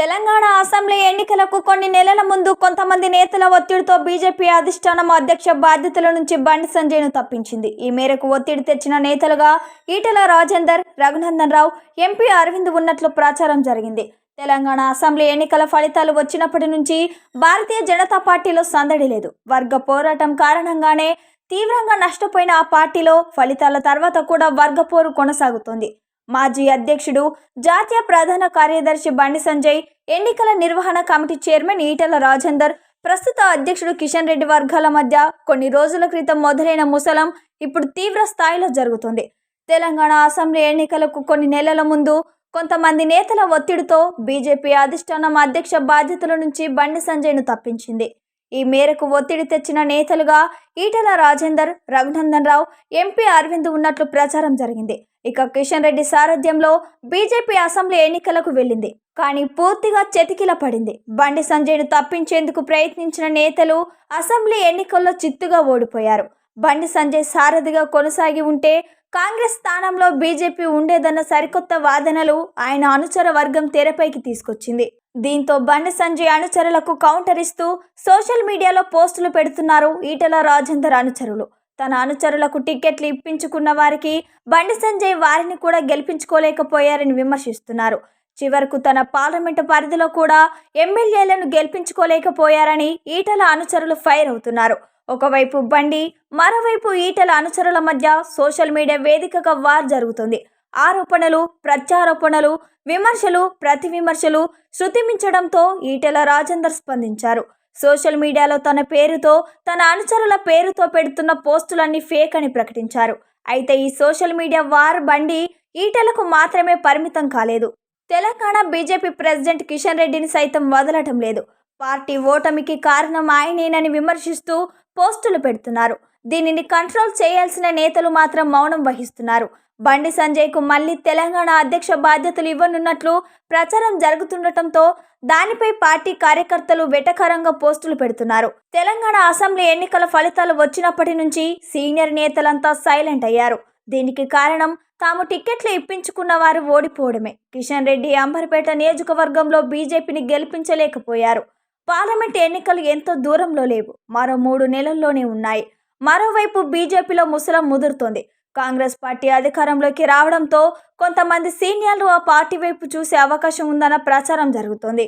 Telangana assembly ఎన్నికలకు కొన్ని నెలల ముందు కొంతమంది నేతల ఒత్తిడితో బీజేపీ అధిష్టానం అధ్యక్ష బాధ్యతల నుంచి బండి సంజయ్ను తప్పించింది. ఈ మేరకు ఒత్తిడి తెచ్చిన నేతలుగా ఈటల రాజేందర్ రఘునందన్ రావు ఎంపీ అరవింద్ ఉన్నట్లు ప్రచారం జరిగింది. తెలంగాణ అసెంబ్లీ ఎన్నికల ఫలితాలు వచ్చినప్పటి నుంచి భారతీయ జనతా పార్టీలో సందడి లేదు. వర్గ పోరాటం కారణంగానే తీవ్రంగా నష్టపోయిన ఆ పార్టీలో ఫలితాల తర్వాత కూడా వర్గ పోరు కొనసాగుతోంది. మాజీ అధ్యక్షుడు జాతీయ ప్రధాన కార్యదర్శి బండి సంజయ్ ఎన్నికల నిర్వహణ కమిటీ చైర్మన్ ఈటల రాజేందర్ ప్రస్తుత అధ్యక్షుడు కిషన్ రెడ్డి వర్గాల మధ్య కొన్ని రోజుల క్రితం మొదలైన ముసలం ఇప్పుడు తీవ్ర స్థాయిలో జరుగుతుంది. తెలంగాణ అసెంబ్లీ ఎన్నికలకు కొన్ని నెలల ముందు కొంతమంది నేతల ఒత్తిడితో బీజేపీ అధిష్టానం అధ్యక్ష బాధ్యతల నుంచి బండి సంజయ్ను తప్పించింది. ఈ మేరకు ఒత్తిడి తెచ్చిన నేతలుగా ఈటల రాజేందర్ రఘునందన్ రావు ఎంపీ అరవింద్ ఉన్నట్లు ప్రచారం జరిగింది. ఇక కిషన్ రెడ్డి సారథ్యంలో బీజేపీ అసెంబ్లీ ఎన్నికలకు వెళ్ళింది. కానీ పూర్తిగా చెతికిల పడింది. బండి సంజయ్ను తప్పించేందుకు ప్రయత్నించిన నేతలు అసెంబ్లీ ఎన్నికల్లో చిత్తుగా ఓడిపోయారు. బండి సంజయ్ సారథిగా కొనసాగి ఉంటే కాంగ్రెస్ స్థానంలో బీజేపీ ఉండేదన్న సరికొత్త వాదనలు ఆయన అనుచర వర్గం తెరపైకి తీసుకొచ్చింది. దీంతో బండి సంజయ్ అనుచరులకు కౌంటర్ ఇస్తూ సోషల్ మీడియాలో పోస్టులు పెడుతున్నారు ఈటల రాజేందర్ అనుచరులు. తన అనుచరులకు టికెట్లు ఇప్పించుకున్న వారికి బండి సంజయ్ వారిని కూడా గెలిపించుకోలేకపోయారని విమర్శిస్తున్నారు. చివరకు తన పార్లమెంటు పరిధిలో కూడా ఎమ్మెల్యేలను గెలిపించుకోలేకపోయారని ఈటల అనుచరులు ఫైర్ అవుతున్నారు. ఒకవైపు బండి మరోవైపు ఈటల అనుచరుల మధ్య సోషల్ మీడియా వేదికగా వార్ జరుగుతుంది. ఆరోపణలు ప్రత్యారోపణలు విమర్శలు ప్రతి విమర్శలు శృతిమించడంతో ఈటెల రాజేందర్ స్పందించారు. సోషల్ మీడియాలో తన పేరుతో తన అనుచరుల పేరుతో పెడుతున్న పోస్టులన్నీ ఫేక్ అని ప్రకటించారు. అయితే ఈ సోషల్ మీడియా వార్ బండి ఈటలకు మాత్రమే పరిమితం కాలేదు. తెలంగాణ బీజేపీ ప్రెసిడెంట్ కిషన్ రెడ్డిని సైతం వదలటం లేదు. పార్టీ ఓటమికి కారణం ఆయనేనని విమర్శిస్తూ పోస్టులు పెడుతున్నారు. దీనిని కంట్రోల్ చేయాల్సిన నేతలు మాత్రం మౌనం వహిస్తున్నారు. బండి సంజయ్కు మళ్ళీ తెలంగాణ అధ్యక్ష బాధ్యతలు ఇవ్వనున్నట్లు ప్రచారం జరుగుతుండటంతో దానిపై పార్టీ కార్యకర్తలు వెటకరంగా పోస్టులు పెడుతున్నారు. తెలంగాణ అసెంబ్లీ ఎన్నికల ఫలితాలు వచ్చినప్పటి నుంచి సీనియర్ నేతలంతా సైలెంట్ అయ్యారు. దీనికి కారణం తాము టిక్కెట్లు ఇప్పించుకున్న వారు ఓడిపోవడమే. కిషన్ రెడ్డి అంబర్పేట నియోజకవర్గంలో బీజేపీని గెలిపించలేకపోయారు. పార్లమెంట్ ఎన్నికలు ఎంతో దూరంలో లేవు. మరో మూడు నెలల్లోనే ఉన్నాయి. మరోవైపు బీజేపీలో ముసలం ముదురుతోంది. కాంగ్రెస్ పార్టీ అధికారంలోకి రావడంతో కొంతమంది సీనియర్లు ఆ పార్టీ వైపు చూసే అవకాశం ఉందన్న ప్రచారం జరుగుతోంది.